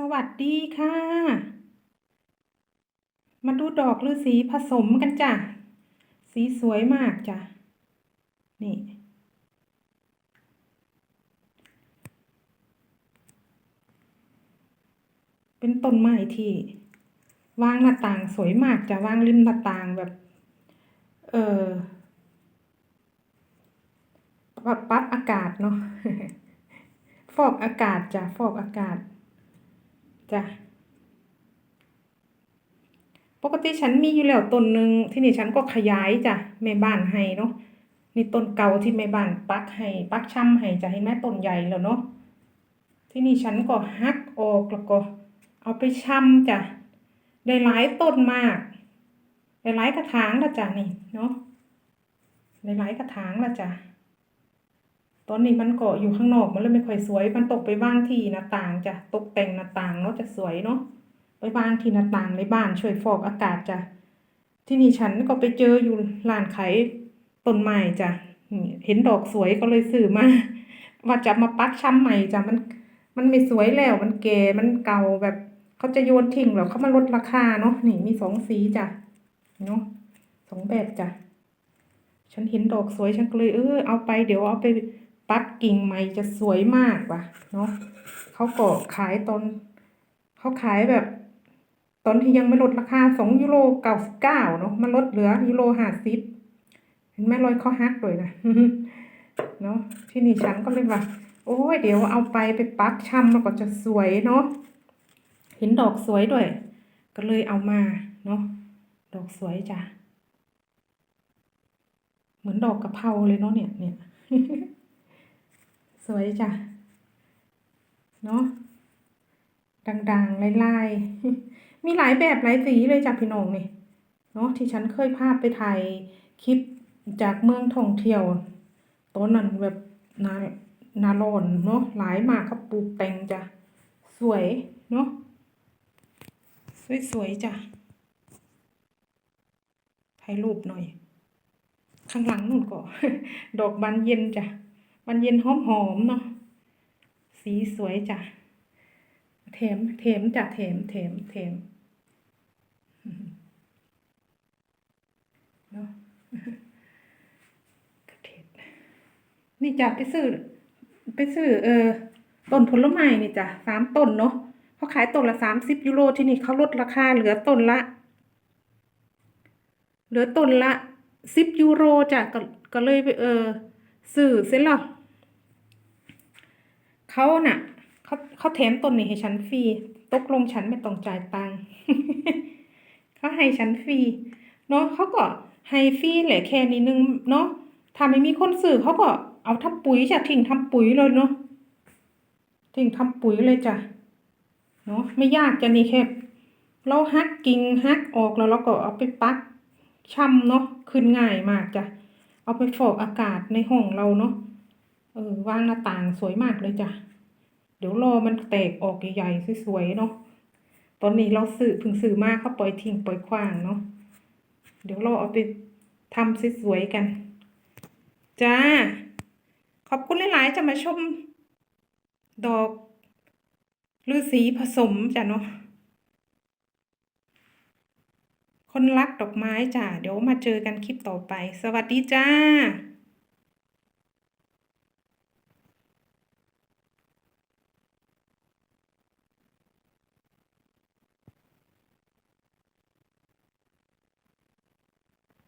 สวัสดีค่ะ มาดูดอกฤาษีผสมกันจ้ะ สีสวยมากจ้ะ นี่ เป็นต้นไม้ที่ วางหน้าต่างสวยมากจ้ะ วางริมหน้าต่างแบบ เออปรับปรับอากาศเนาะ ฟอกอากาศจ้ะ ฟอกอากาศ จ้ะปกติฉันมีอยู่แล้วต้นหนึ่งที่นี่ฉันก็ขยายจ้ะแม่บ้านให้เนาะนี่ต้นเก่าที่แม่บ้านปักให้ปักช่ำให้จะให้แม่ต้นใหญ่แล้วเนาะที่นี่ฉันก็หักออกแล้วก็เอาไปช่ำจ้ะได้หลายต้นมากได้หลายกระถางละจ้ะนี่เนาะได้หลายกระถางละจ้ะ ตอนนี้มันเก็อยู่ข้างนอกมันเลยไม่ค่อยสวย มันตกไปว่างที่หน้าต่างจ้ะตกแต่งหน้าต่างเนาะจะสวยเนาะไปวางที่หน้าต่างในบ้านช่วยฟอกอากาศจ้ะที่นี่ฉันก็ไปเจออยู่ร้านขายต้นไม้จ้ะเห็นดอกสวยก็เลยซื้อมา ว่าจะมาปักช้ำใหม่จ้ะมันมันไม่สวยแล้วมันแก่มันเก่าแบบเขาจะโยนทิ้งแล้วเขามาลดราคาเนาะนี่มีสองสีจ้ะเนาะสองแบบจ้ะฉันเห็นดอกสวยฉันก็เลยเออเอาไปเดี๋ยวเอาไป ปักกิ่งใหม่จะสวยมากว่ะเนาะเขาก็ขายตอนเขาขายแบบ ตอนที่ยังไม่ลดราคาสองยูโรเก้าสิบเก้าเนาะมันลดเหลือยูโรห้าสิบเห็นไหมรอยเขาฮักเลยนะเนาะที่นี่ฉันก็เลยว่า โอ้ยเดี๋ยวเอาไปไปปักช่ำแล้วก็จะสวยเนาะเห็นดอกสวยด้วย ก็เลยเอามาเนาะดอกสวยจ้ะเหมือนดอกกะเพราเลยเนาะเนี่ยเนี่ย สวยจ้ะ เนาะดังๆลายๆ มีหลายแบบหลายสีเลยจ้ะพี่น้องนี่เนาะที่ฉันเคยพาพไปถ่ายคลิปจากเมืองท่องเที่ยวตอนนั้นแบบนานารอนเนาะหลายมากเขาปลูกแต่งจ้ะ สวยเนาะสวยๆจ้ะถ่ายรูปหน่อย ข้างหลังนู่นก็ ดอกบานเย็นจ้ะ บานเย็นหอมๆเนาะสีสวยจ้ะเถมเถมจ้ะเถมเถมเถมเนาะกระเทศนี่จ้ะไปซื้อไปซื้อเออต้นผลไม้นี่จ้ะสามต้นเนาะเขาขายต้นละสามสิบยูโรที่นี่เขาลดราคาเหลือต้นละ เหลือต้นละสิบยูโรจ้ะก็ก็เลยไปเออซื้อเสร็จแล้ว เขาน่ะเขาเขาแถมต้นนี้ให้ฉันฟรีตกลงฉันไม่ต้องจ่ายตังค์เขาให้ฉันฟรีเนาะเขาก็ให้ฟรีแหละแค่นี้นึงเนาะถ้าไม่มีคนซื้อเขาก็เอาทำปุ๋ยจะทิ้งทำปุ๋ยเลยเนาะทิ้งทำปุ๋ยเลยจ้ะเนาะไม่ยากจะนี่แค่เราหักกิ่งหักออกแล้วเราก็เอาไปปักช่ำเนาะขึ้นง่ายมากจ้ะเอาไปฟอกอากาศในห้องเราเนาะ เออวางหน้าต่างสวยมากเลยจ้ะ เดี๋ยวรอมันแตกออกใหญ่ๆสวยๆเนาะ ตอนนี้เราสื่อพึงสื่อมากเขาปล่อยทิ้งปล่อยขว้างเนาะ เดี๋ยวเราเอาไปทำสวยๆกัน จ้า ขอบคุณหลายๆจะมาชม ดอกฤาษีผสมจ้ะเนาะคนรักดอกไม้จ้ะ เดี๋ยวมาเจอกันคลิปต่อไป สวัสดีจ้า